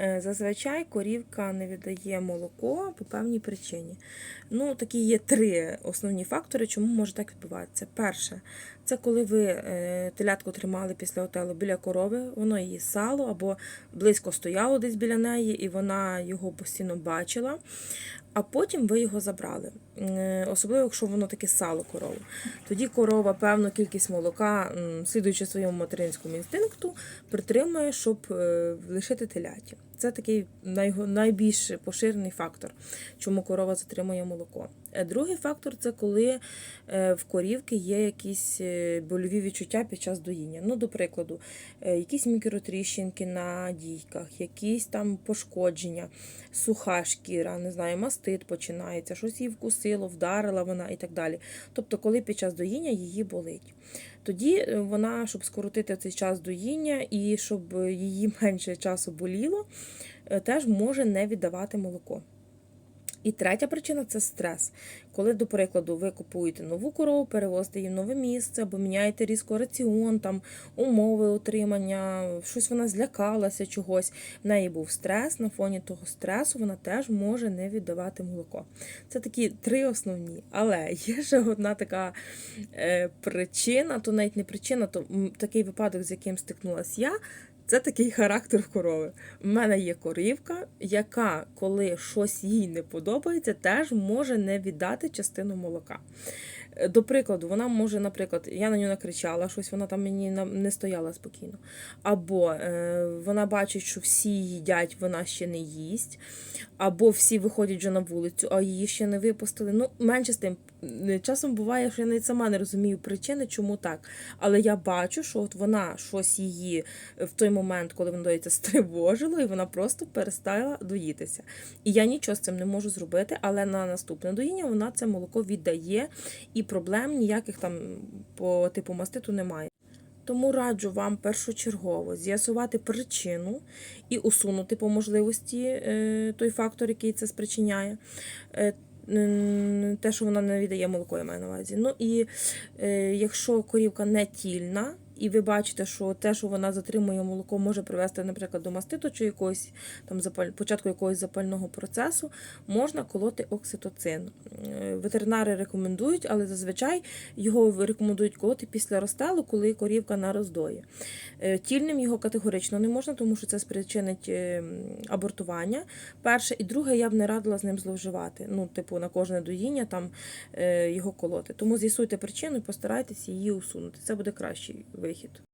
Е, Зазвичай корівка не віддає молоко по певній причині. Ну, такі є три основні фактори, чому може так відбуватися. Перше, це коли ви е, телятку тримали після отелу біля корови, воно її сало або близько стояло десь біля неї, і вона його постійно бачила. А потім ви його забрали. Е, Особливо, якщо воно таке сало корову. Тоді корова певну кількість молока, слідуючи своєму материнському інстинкту, притримує, щоб е, лишити теляті. Це такий найбільш поширений фактор, чому корова затримує молоко. Е, Другий фактор це коли е, в корівки є якісь е, больові відчуття під час доїння. Ну, до прикладу, якісь мікротріщинки на дійках, якісь там пошкодження, суха шкіра, не знаю, мастит починається, щось її вкусило, вдарила вона і так далі. Тобто, коли під час доїння її болить. Тоді е, вона, щоб скоротити цей час доїння і щоб її менше часу боліло, е, теж може не віддавати молоко. І третя причина це стрес. Коли, до прикладу, ви купуєте нову корову, перевозите її в нове місце, або міняєте різко раціон, там умови утримання, щось вона злякалася чогось. В неї був стрес. На фоні того стресу вона теж може не віддавати молоко. Це такі три основні. Але є ще одна така е, причина, то навіть не причина, то такий випадок, з яким стикнулася я. Це такий характер корови. У мене є корівка, яка, коли щось їй не подобається, теж може не віддати частину молока. Е, До прикладу, вона може, наприклад, я на нього накричала, щось вона там мені не стояла спокійно. Або е, вона бачить, що всі їдять, вона ще не їсть. Або всі виходять вже на вулицю, а її ще не випустили. Ну, менше з тим, часом буває, що я навіть сама не розумію причини, чому так. Але я бачу, що от вона щось її в той момент, коли вона доїться, стривожило, і вона просто перестала доїтися. І я нічого з цим не можу зробити, але на наступне доїння вона це молоко віддає, і проблем ніяких там по типу маститу немає. Тому раджу вам першочергово з'ясувати причину і усунути по можливості е, той фактор, який це спричиняє. Те, що вона не віддає молоко, я маю на увазі. Ну і е, якщо корівка не тільна, і ви бачите, що те, що вона затримує молоко, може привести, наприклад, до маститу чи якогось там початку якогось запального процесу, можна колоти окситоцин. Е, Ветеринари рекомендують, але зазвичай його рекомендують колоти після розстелу, коли корівка на роздої. Е, Тільним його категорично не можна, тому що це спричинить е, абортування. Перше і друге, я б не радила з ним зловживати. Ну, типу, на кожне доїння там його колоти. Тому з'ясуйте причину і постарайтеся її усунути. Це буде кращий вихід.